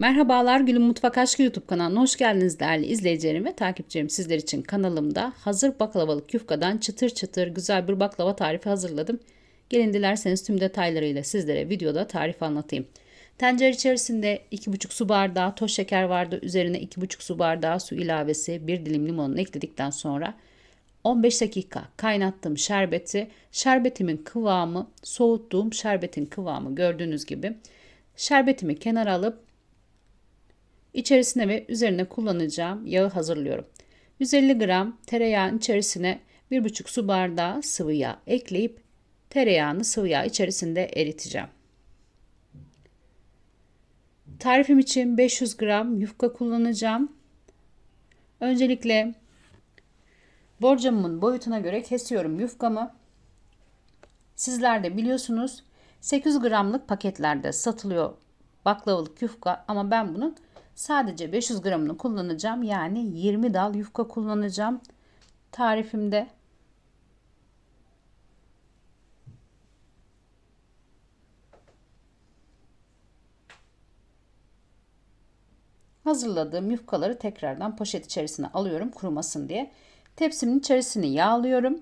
Merhabalar Gülüm Mutfak Aşkı YouTube kanalına hoş geldiniz değerli izleyicilerim ve takipçilerim. Sizler için kanalımda hazır baklavalık yufkadan çıtır çıtır güzel bir baklava tarifi hazırladım. Gelin dilerseniz tüm detaylarıyla sizlere videoda tarif anlatayım. Tencere içerisinde 2,5 su bardağı toz şeker vardı. Üzerine 2,5 su bardağı su ilavesi, bir dilim limonunu ekledikten sonra 15 dakika kaynattığım şerbeti, şerbetimin kıvamı, soğuttuğum şerbetin kıvamı gördüğünüz gibi şerbetimi kenara alıp İçerisine ve üzerine kullanacağım yağı hazırlıyorum. 150 gram tereyağın içerisine 1,5 su bardağı sıvı yağ ekleyip tereyağını sıvı yağ içerisinde eriteceğim. Tarifim için 500 gram yufka kullanacağım. Öncelikle borcamımın boyutuna göre kesiyorum yufkamı. Sizler de biliyorsunuz 800 gramlık paketlerde satılıyor baklavalık yufka ama ben bunun Sadece 500 gramını kullanacağım. Yani 20 dal yufka kullanacağım tarifimde. Hazırladığım yufkaları tekrardan poşet içerisine alıyorum kurumasın diye. Tepsimin içerisini yağlıyorum.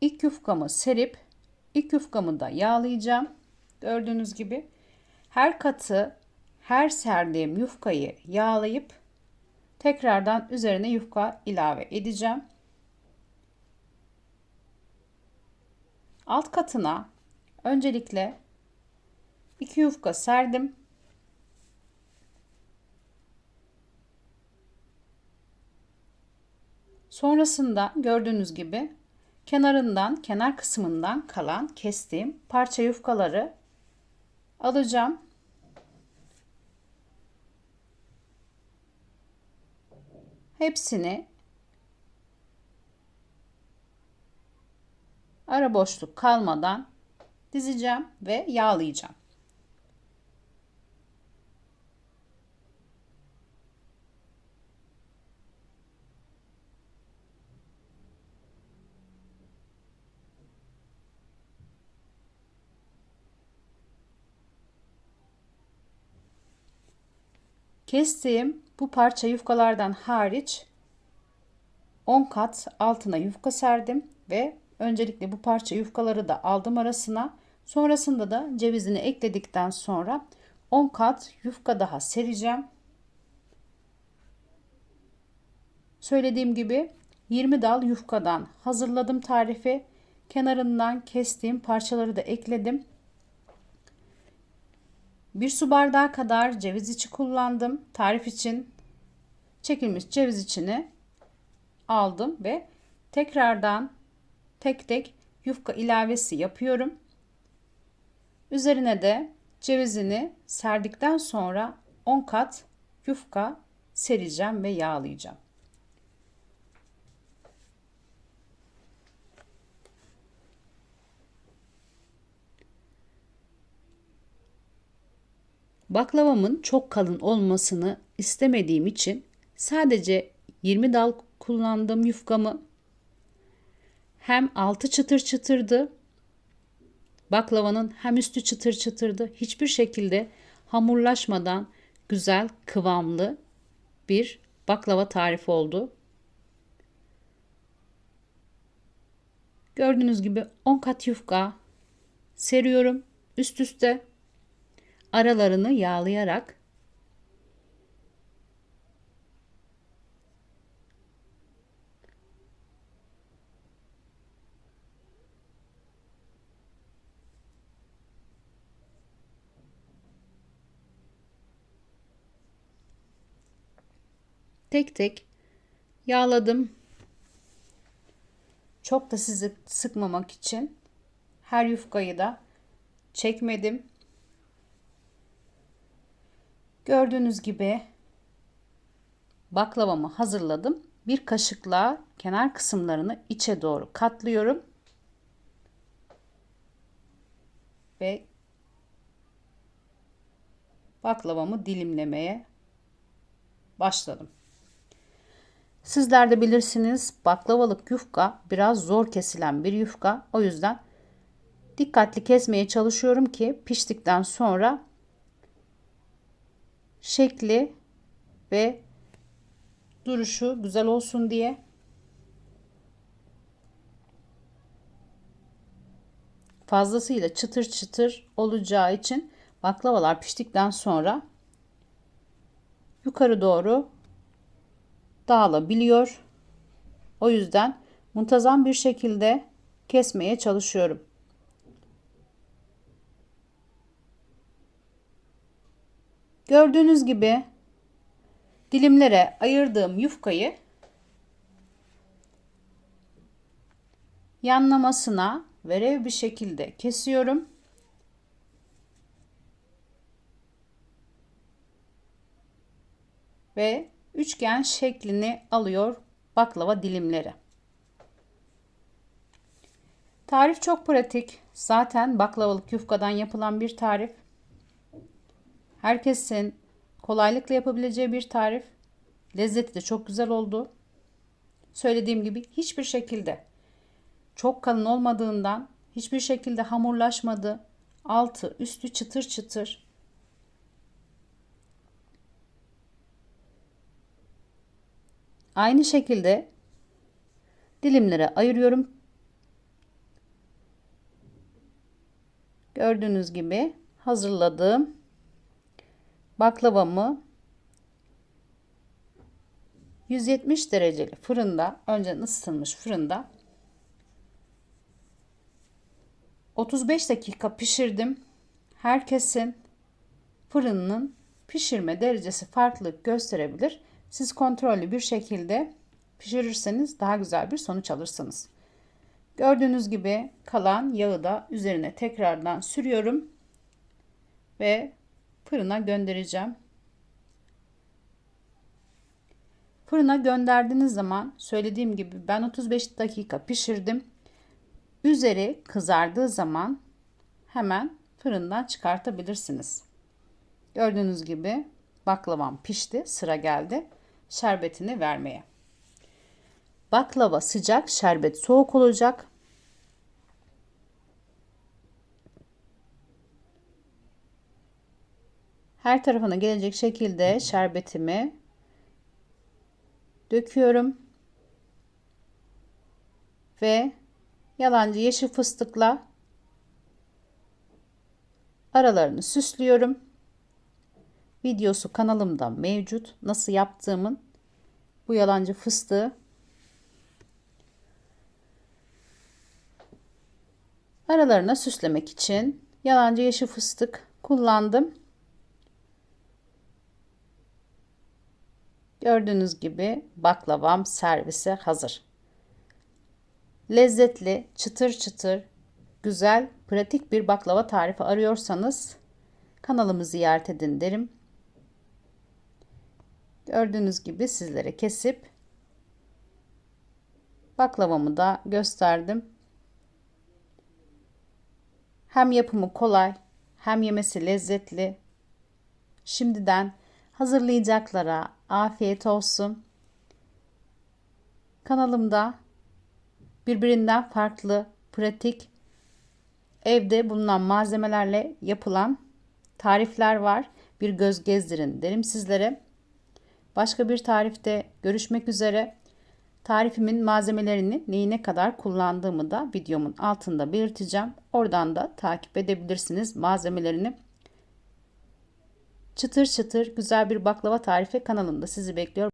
İlk yufkamı serip İlk yufkamı da yağlayacağım. Gördüğünüz gibi her katı her serdiğim yufkayı yağlayıp tekrardan üzerine yufka ilave edeceğim. Alt katına öncelikle iki yufka serdim. Sonrasında gördüğünüz gibi kenarından, kenar kısmından kalan kestiğim parça yufkaları alacağım. Hepsini ara boşluk kalmadan dizeceğim ve yağlayacağım. Kestiğim bu parça yufkalardan hariç 10 kat altına yufka serdim ve öncelikle bu parça yufkaları da aldım arasına. Sonrasında da cevizini ekledikten sonra 10 kat yufka daha sereceğim. Söylediğim gibi 20 dal yufkadan hazırladım tarifi. Kenarından kestiğim parçaları da ekledim. Bir su bardağı kadar ceviz içi kullandım. Tarif için çekilmiş ceviz içini aldım ve tekrardan tek tek yufka ilavesi yapıyorum. Üzerine de cevizini serdikten sonra 10 kat yufka sereceğim ve yağlayacağım. Baklavamın çok kalın olmasını istemediğim için sadece 20 dal kullandım yufkamı. Hem altı çıtır çıtırdı. Baklavanın hem üstü çıtır çıtırdı. Hiçbir şekilde hamurlaşmadan güzel, kıvamlı bir baklava tarifi oldu. Gördüğünüz gibi 10 kat yufka seriyorum üst üste aralarını yağlayarak tek tek yağladım. Çok da sizi sıkmamak için her yufkayı da çekmedim. Gördüğünüz gibi baklavamı hazırladım. Bir kaşıkla kenar kısımlarını içe doğru katlıyorum. Ve baklavamı dilimlemeye başladım. Sizler de bilirsiniz baklavalık yufka biraz zor kesilen bir yufka. O yüzden Dikkatli kesmeye çalışıyorum ki piştikten sonra şekli ve duruşu güzel olsun diye. Fazlasıyla çıtır çıtır olacağı için baklavalar piştikten sonra yukarı doğru dağılabiliyor. O yüzden muntazam bir şekilde kesmeye çalışıyorum. Gördüğünüz gibi dilimlere ayırdığım yufkayı yanlamasına verev bir şekilde kesiyorum. Ve üçgen şeklini alıyor baklava dilimleri. Tarif çok pratik. Zaten baklavalık yufkadan yapılan bir tarif. Herkesin kolaylıkla yapabileceği bir tarif. Lezzeti de çok güzel oldu. Söylediğim gibi hiçbir şekilde çok kalın olmadığından hiçbir şekilde hamurlaşmadı. Altı üstü çıtır çıtır. Aynı şekilde dilimlere ayırıyorum. Gördüğünüz gibi hazırladığım baklavamı 170 dereceli fırında önceden ısıtılmış fırında 35 dakika pişirdim. Herkesin fırının pişirme derecesi farklılık gösterebilir. Siz kontrollü bir şekilde pişirirseniz daha güzel bir sonuç alırsınız. Gördüğünüz gibi kalan yağı da üzerine tekrardan sürüyorum ve fırına göndereceğim. Fırına gönderdiğiniz zaman söylediğim gibi ben 35 dakika pişirdim. Üzeri kızardığı zaman hemen fırından çıkartabilirsiniz. Gördüğünüz gibi baklavam pişti. Sıra geldi şerbetini vermeye. Baklava sıcak, şerbet soğuk olacak. Her tarafına gelecek şekilde şerbetimi döküyorum. Ve yalancı yeşil fıstıkla aralarını süslüyorum. Videosu kanalımda mevcut. Nasıl yaptığımın bu yalancı fıstığı aralarına süslemek için yalancı yeşil fıstık kullandım. Gördüğünüz gibi baklavam servise hazır. Lezzetli, çıtır çıtır, güzel, pratik bir baklava tarifi arıyorsanız kanalımı ziyaret edin derim. Gördüğünüz gibi sizlere kesip baklavamı da gösterdim. Hem yapımı kolay hem yemesi lezzetli. Şimdiden hazırlayacaklara afiyet olsun. Kanalımda birbirinden farklı, pratik, evde bulunan malzemelerle yapılan tarifler var. Bir göz gezdirin derim sizlere. Başka bir tarifte görüşmek üzere. Tarifimin malzemelerini neyine kadar kullandığımı da videomun altında belirteceğim. Oradan da takip edebilirsiniz malzemelerini. Çıtır çıtır güzel bir baklava tarifi kanalımda sizi bekliyor.